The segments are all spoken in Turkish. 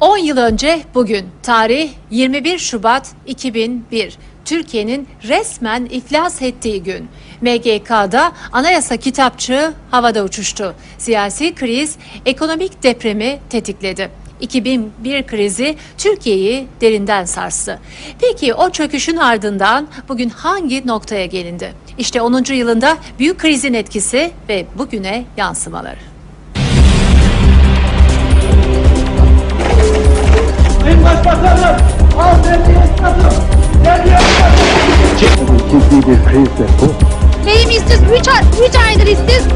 10 yıl önce bugün tarih 21 Şubat 2001 Türkiye'nin resmen iflas ettiği gün. MGK'da anayasa kitapçığı havada uçuştu. Siyasi kriz ekonomik depremi tetikledi. 2001 krizi Türkiye'yi derinden sarstı. Peki o çöküşün ardından bugün hangi noktaya gelindi? İşte 10. yılında büyük krizin etkisi ve bugüne yansımaları. Sayın Başbakanım, Hazreti Esnafım, Derya ciddi bir krizdir bu. Neyim istiyoruz? 3 ay, üç aydır istiyoruz.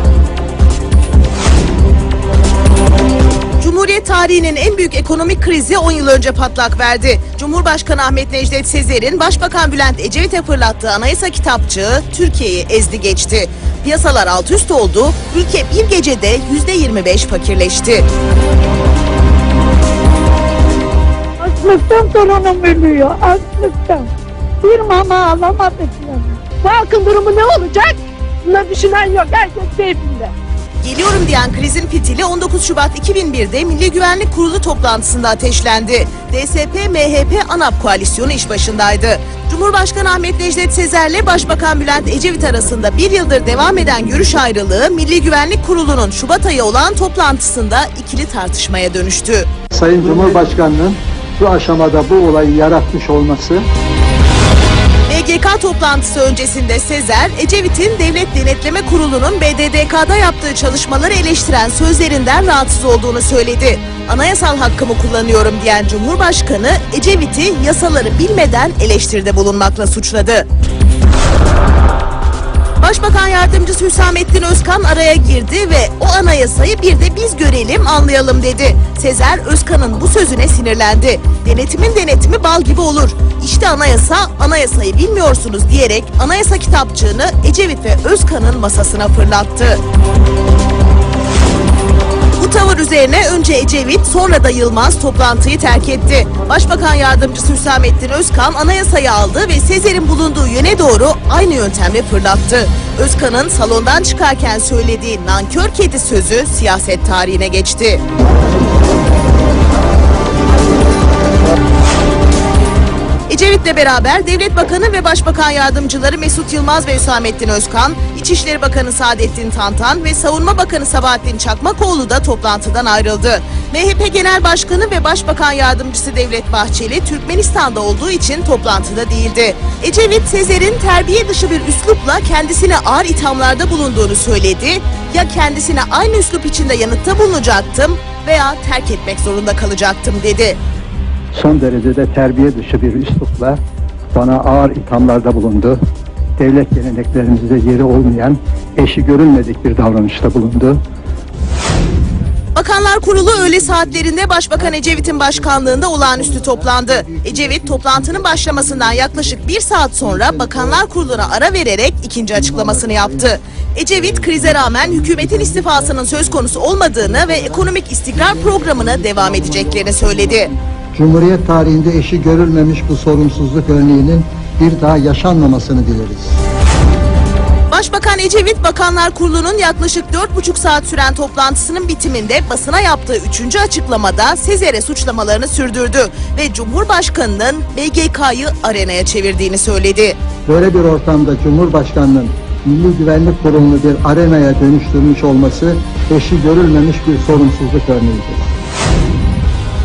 Cumhuriyet tarihinin en büyük ekonomik krizi 10 yıl önce patlak verdi. Cumhurbaşkanı Ahmet Necdet Sezer'in Başbakan Bülent Ecevit'e fırlattığı anayasa kitapçığı Türkiye'yi ezdi geçti. Piyasalar alt üst oldu, ülke bir gecede %25 fakirleşti. Açlıktan torunum ölüyor, açlıktan. Bir mama alamadık yani. Bu halkın durumu ne olacak? Buna düşünen yok, herkes keyfinde. Geliyorum diyen krizin fitili 19 Şubat 2001'de Milli Güvenlik Kurulu toplantısında ateşlendi. DSP-MHP ANAP koalisyonu iş başındaydı. Cumhurbaşkanı Ahmet Necdet Sezer'le Başbakan Bülent Ecevit arasında bir yıldır devam eden görüş ayrılığı Milli Güvenlik Kurulu'nun Şubat ayı olan toplantısında ikili tartışmaya dönüştü. Sayın Cumhurbaşkanı'nın bu aşamada bu olayı yaratmış olması MGK toplantısı öncesinde Sezer, Ecevit'in Devlet Denetleme Kurulu'nun BDDK'da yaptığı çalışmaları eleştiren sözlerinden rahatsız olduğunu söyledi. Anayasal hakkımı kullanıyorum diyen Cumhurbaşkanı, Ecevit'i yasaları bilmeden eleştiride bulunmakla suçladı. Başbakan Yardımcısı Hüsamettin Özkan araya girdi ve o anayasayı bir de biz görelim anlayalım dedi. Sezer Özkan'ın bu sözüne sinirlendi. Denetimin denetimi bal gibi olur. İşte anayasa, anayasayı bilmiyorsunuz diyerek anayasa kitapçığını Ecevit ve Özkan'ın masasına fırlattı. Tavır üzerine önce Ecevit sonra da Yılmaz toplantıyı terk etti. Başbakan Yardımcısı Hüsamettin Özkan anayasayı aldı ve Sezer'in bulunduğu yöne doğru aynı yöntemle fırlattı. Özkan'ın salondan çıkarken söylediği nankör kedi sözü siyaset tarihine geçti. Ecevit'le beraber Devlet Bakanı ve Başbakan Yardımcıları Mesut Yılmaz ve Hüsamettin Özkan, İçişleri Bakanı Saadettin Tantan ve Savunma Bakanı Sabahattin Çakmakoğlu da toplantıdan ayrıldı. MHP Genel Başkanı ve Başbakan Yardımcısı Devlet Bahçeli Türkmenistan'da olduğu için toplantıda değildi. Ecevit, Sezer'in terbiye dışı bir üslupla kendisine ağır ithamlarda bulunduğunu söyledi. Ya kendisine aynı üslup içinde yanıtta bulunacaktım veya terk etmek zorunda kalacaktım dedi. Son derecede terbiye dışı bir üslupla bana ağır ithamlarda bulundu. Devlet geleneklerimizde yeri olmayan, eşi görülmedik bir davranışta bulundu. Bakanlar Kurulu öğle saatlerinde Başbakan Ecevit'in başkanlığında olağanüstü toplandı. Ecevit toplantının başlamasından yaklaşık bir saat sonra Bakanlar Kurulu'na ara vererek ikinci açıklamasını yaptı. Ecevit krize rağmen hükümetin istifasının söz konusu olmadığını ve ekonomik istikrar programına devam edeceklerini söyledi. Cumhuriyet tarihinde eşi görülmemiş bu sorumsuzluk örneğinin bir daha yaşanmamasını dileriz. Başbakan Ecevit Bakanlar Kurulu'nun yaklaşık 4,5 saat süren toplantısının bitiminde basına yaptığı üçüncü açıklamada Sezer'e suçlamalarını sürdürdü ve Cumhurbaşkanı'nın BGK'yı arenaya çevirdiğini söyledi. Böyle bir ortamda Cumhurbaşkanı'nın Milli Güvenlik Kurulu'nu bir arenaya dönüştürmüş olması eşi görülmemiş bir sorumsuzluk örneğidir.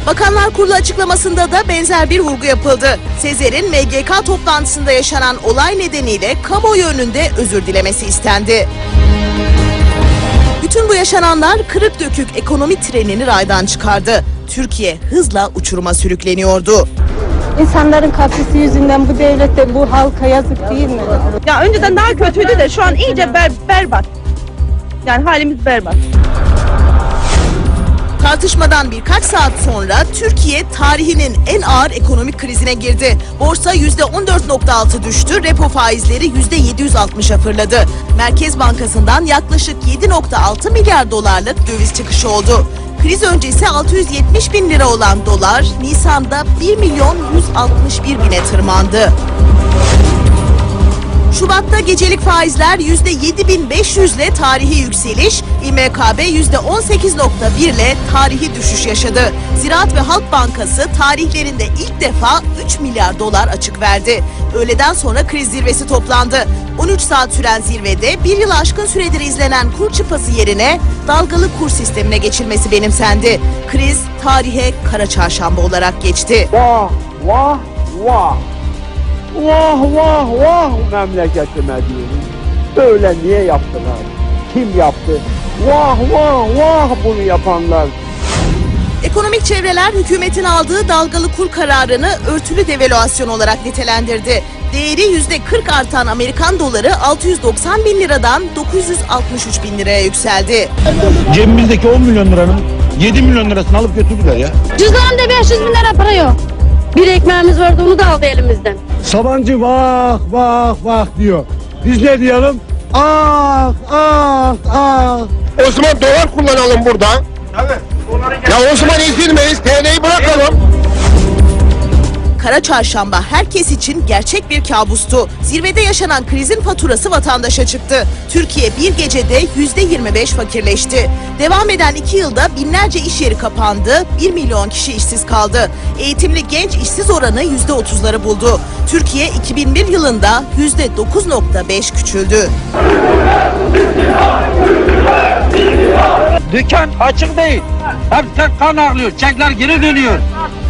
Bakanlar Kurulu açıklamasında da benzer bir vurgu yapıldı. Sezer'in MGK toplantısında yaşanan olay nedeniyle kamuoyu önünde özür dilemesi istendi. Bütün bu yaşananlar kırık dökük ekonomi trenini raydan çıkardı. Türkiye hızla uçuruma sürükleniyordu. İnsanların kapısı yüzünden bu devlette bu halka yazık değil mi? Ya önceden daha kötüydü de şu an iyice ber, berbat. Yani halimiz berbat. Tartışmadan birkaç saat sonra Türkiye tarihinin en ağır ekonomik krizine girdi. Borsa %14.6 düştü, repo faizleri %760'a fırladı. Merkez Bankası'ndan yaklaşık 7.6 milyar dolarlık döviz çıkışı oldu. Kriz öncesi 670 bin lira olan dolar Nisan'da 1 milyon 161 bine tırmandı. Şubat'ta gecelik faizler %7500 ile tarihi yükseliş, İMKB %18.1 ile tarihi düşüş yaşadı. Ziraat ve Halk Bankası tarihlerinde ilk defa 3 milyar dolar açık verdi. Öğleden sonra kriz zirvesi toplandı. 13 saat süren zirvede bir yıl aşkın süredir izlenen kur çıpası yerine dalgalı kur sistemine geçilmesi benimsendi. Kriz tarihe kara çarşamba olarak geçti. Vah vah vah. Vah vah vah memleketime diyorum. Böyle niye yaptılar? Kim yaptı? Vah vah vah bunu yapanlar. Ekonomik çevreler hükümetin aldığı dalgalı kur kararını örtülü devalüasyon olarak nitelendirdi. Değeri yüzde 40 artan Amerikan doları 690 bin liradan 963 bin liraya yükseldi. Cebimizdeki 10 milyon liranın 7 milyon lirasını alıp götürdüler ya. Cüzdanımda 500 bin lira para yok. Bir ekmeğimiz vardı onu da aldı elimizden. Sabancı vah vah vah diyor. Biz ne diyelim? Ah ah ah. O zaman dolar kullanalım burada. Ya o zaman ezilmeyiz, TL'yi bırakalım. Kara çarşamba herkes için gerçek bir kabustu. Zirvede yaşanan krizin faturası vatandaşa çıktı. Türkiye bir gecede yüzde 25 fakirleşti. Devam eden iki yılda binlerce iş yeri kapandı, 1 milyon kişi işsiz kaldı. Eğitimli genç işsiz oranı yüzde 30'ları buldu. Türkiye 2001 yılında yüzde 9.5 küçüldü. Dükkan açık değil. Hepsi kan ağlıyor. Çekler geri dönüyor.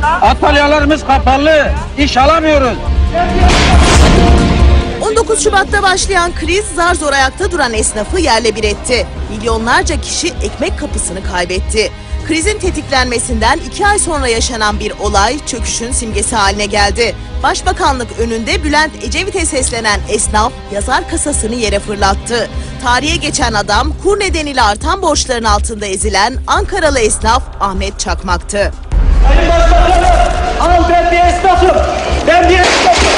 Atölyelerimiz kapalı. İş alamıyoruz. 19 Şubat'ta başlayan kriz zar zor ayakta duran esnafı yerle bir etti. Milyonlarca kişi ekmek kapısını kaybetti. Krizin tetiklenmesinden iki ay sonra yaşanan bir olay çöküşün simgesi haline geldi. Başbakanlık önünde Bülent Ecevit'e seslenen esnaf yazar kasasını yere fırlattı. Tarihe geçen adam kur nedeniyle artan borçların altında ezilen Ankaralı esnaf Ahmet Çakmak'tı. Sayın Başbakanım, al ben bir esnafım. Ben bir esnafım.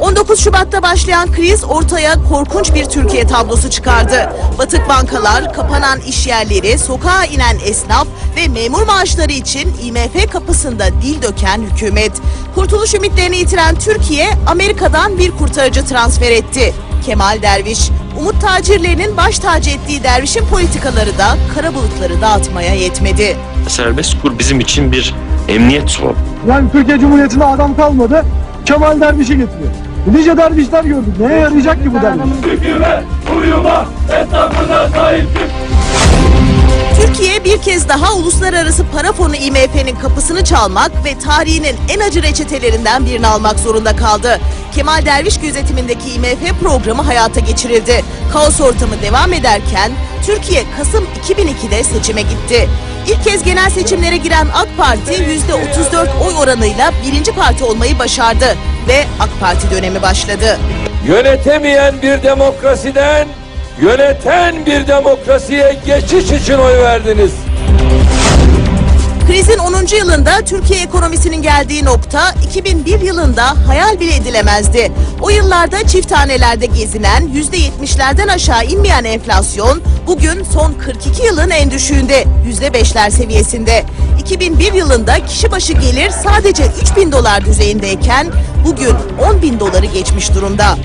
19 Şubat'ta başlayan kriz ortaya korkunç bir Türkiye tablosu çıkardı. Batık bankalar, kapanan iş yerleri, sokağa inen esnaf ve memur maaşları için IMF kapısında dil döken hükümet. Kurtuluş ümitlerini yitiren Türkiye, Amerika'dan bir kurtarıcı transfer etti. Kemal Derviş, umut tacirlerinin baş tacı ettiği dervişin politikaları da kara bulutları dağıtmaya yetmedi. Serbest kur bizim için bir emniyet sorunu. Yani Türkiye Cumhuriyeti'nde adam kalmadı. Kemal Derviş'i getiriyor. Nice dervişler gördük. Neye yarayacak ki bu derviş? Hükümet uyuma, esnafına sahip. Türkiye bir kez daha uluslararası para fonu IMF'nin kapısını çalmak ve tarihinin en acı reçetelerinden birini almak zorunda kaldı. Kemal Derviş gözetimindeki IMF programı hayata geçirildi. Kaos ortamı devam ederken Türkiye Kasım 2002'de seçime gitti. İlk kez genel seçimlere giren AK Parti %34 oy oranıyla birinci parti olmayı başardı ve AK Parti dönemi başladı. Yönetemeyen bir demokrasiden yöneten bir demokrasiye geçiş için oy verdiniz. Krizin 10. yılında Türkiye ekonomisinin geldiği nokta 2001 yılında hayal bile edilemezdi. O yıllarda çift tanelerde gezinen %70'lerden aşağı inmeyen enflasyon bugün son 42 yılın en düşüğünde %5'ler seviyesinde. 2001 yılında kişi başı gelir sadece 3000 dolar düzeyindeyken bugün 10 bin doları geçmiş durumda.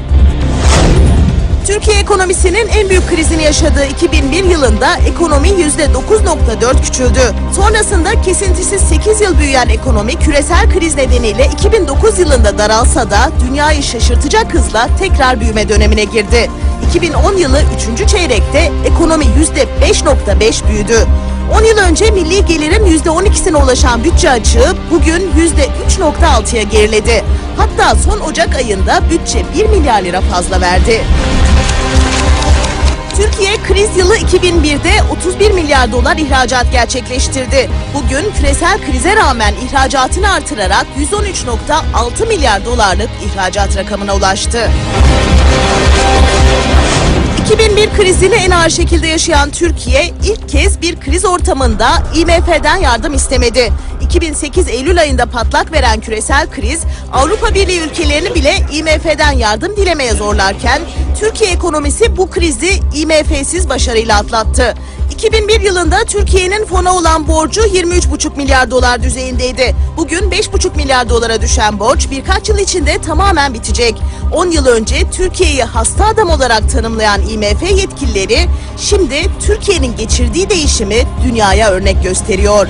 Türkiye ekonomisinin en büyük krizini yaşadığı 2001 yılında ekonomi %9.4 küçüldü. Sonrasında kesintisiz 8 yıl büyüyen ekonomi küresel kriz nedeniyle 2009 yılında daralsa da dünyayı şaşırtacak hızla tekrar büyüme dönemine girdi. 2010 yılı 3. çeyrekte ekonomi %5.5 büyüdü. 10 yıl önce milli gelirin %12'sine ulaşan bütçe açığı bugün %3.6'ya geriledi. Hatta son Ocak ayında bütçe 1 milyar lira fazla verdi. Türkiye kriz yılı 2001'de 31 milyar dolar ihracat gerçekleştirdi. Bugün küresel krize rağmen ihracatını artırarak 113.6 milyar dolarlık ihracat rakamına ulaştı. 2001 krizini en ağır şekilde yaşayan Türkiye ilk kez bir kriz ortamında IMF'den yardım istemedi. 2008 Eylül ayında patlak veren küresel kriz Avrupa Birliği ülkelerini bile IMF'den yardım dilemeye zorlarken Türkiye ekonomisi bu krizi IMF'siz başarıyla atlattı. 2001 yılında Türkiye'nin fona olan borcu 23,5 milyar dolar düzeyindeydi. Bugün 5,5 milyar dolara düşen borç birkaç yıl içinde tamamen bitecek. 10 yıl önce Türkiye'yi hasta adam olarak tanımlayan IMF yetkilileri şimdi Türkiye'nin geçirdiği değişimi dünyaya örnek gösteriyor.